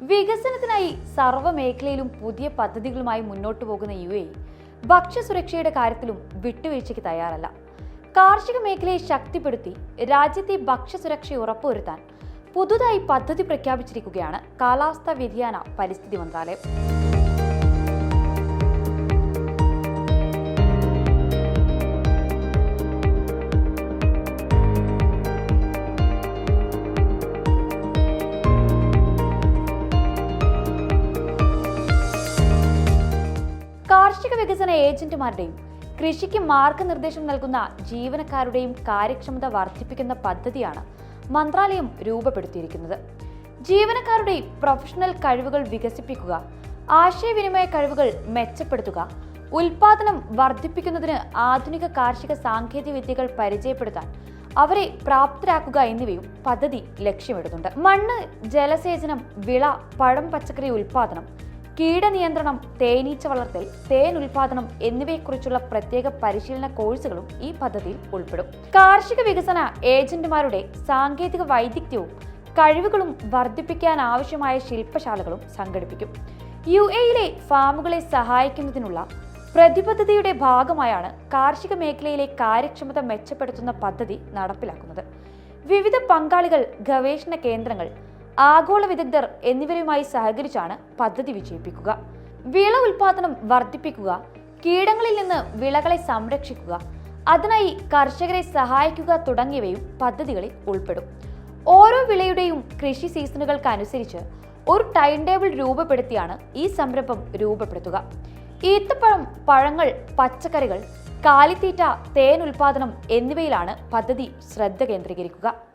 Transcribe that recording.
വികസനത്തിനായി സർവ മേഖലയിലും പുതിയ പദ്ധതികളുമായി മുന്നോട്ടു പോകുന്ന യു എ ഭക്ഷ്യസുരക്ഷയുടെ കാര്യത്തിലും വിട്ടുവീഴ്ചയ്ക്ക് തയ്യാറല്ല. കാർഷിക മേഖലയെ ശക്തിപ്പെടുത്തി രാജ്യത്തെ ഭക്ഷ്യസുരക്ഷ ഉറപ്പുവരുത്താൻ പുതുതായി പദ്ധതി പ്രഖ്യാപിച്ചിരിക്കുകയാണ് കാലാവസ്ഥാ വ്യതിയാന പരിസ്ഥിതി മന്ത്രാലയം. കാർഷിക വികസന ഏജന്റുമാരുടെയും കൃഷിക്ക് മാർഗനിർദ്ദേശം നൽകുന്ന ജീവനക്കാരുടെയും കാര്യക്ഷമത വർദ്ധിപ്പിക്കുന്ന പദ്ധതിയാണ് മന്ത്രാലയം രൂപപ്പെടുത്തിയിരിക്കുന്നത്. ജീവനക്കാരുടെ പ്രൊഫഷണൽ കഴിവുകൾ വികസിപ്പിക്കുക ആശയവിനിമയ കഴിവുകൾ മെച്ചപ്പെടുത്തുക ഉൽപാദനം വർദ്ധിപ്പിക്കുന്നതിന് ആധുനിക കാർഷിക സാങ്കേതിക വിദ്യകൾ പരിചയപ്പെടുത്താൻ അവരെ പ്രാപ്തരാക്കുക എന്നിവയും പദ്ധതി ലക്ഷ്യമിടുന്നുണ്ട്. മണ്ണ് ജലസേചനം വിള പഴം പച്ചക്കറി ഉൽപാദനം കീടനിയന്ത്രണം തേനീച്ച വളർത്തൽ തേൻ ഉൽപാദനം എന്നിവയെക്കുറിച്ചുള്ള പ്രത്യേക പരിശീലന കോഴ്സുകളും ഈ പദ്ധതിയിൽ ഉൾപ്പെടും. കാർഷിക വികസന ഏജന്റുമാരുടെ സാങ്കേതിക വൈദഗ്ധ്യവും കഴിവുകളും വർദ്ധിപ്പിക്കാൻ ആവശ്യമായ ശില്പശാലകളും സംഘടിപ്പിക്കും. യു എയിലെ ഫാമുകളെ സഹായിക്കുന്നതിനുള്ള പ്രതിബദ്ധതയുടെ ഭാഗമായാണ് കാർഷിക മേഖലയിലെ കാര്യക്ഷമത മെച്ചപ്പെടുത്തുന്ന പദ്ധതി നടപ്പിലാക്കുന്നത്. വിവിധ പങ്കാളികൾ ഗവേഷണ കേന്ദ്രങ്ങൾ ആഗോള വിദഗ്ധർ എന്നിവരുമായി സഹകരിച്ചാണ് പദ്ധതി വിജയിപ്പിക്കുക. വിള ഉൽപാദനം വർദ്ധിപ്പിക്കുക കീടങ്ങളിൽ നിന്ന് വിളകളെ സംരക്ഷിക്കുക അതിനായി കർഷകരെ സഹായിക്കുക തുടങ്ങിയവയും പദ്ധതികളിൽ ഉൾപ്പെടും. ഓരോ വിളയുടെയും കൃഷി സീസണുകൾക്കനുസരിച്ച് ഒരു ടൈം ടേബിൾ രൂപപ്പെടുത്തിയാണ് ഈ സംരംഭം രൂപപ്പെടുത്തുക. ഈത്തപ്പഴം പഴങ്ങൾ പച്ചക്കറികൾ കാലിത്തീറ്റ തേൻ ഉൽപാദനം എന്നിവയിലാണ് പദ്ധതി ശ്രദ്ധ കേന്ദ്രീകരിക്കുക.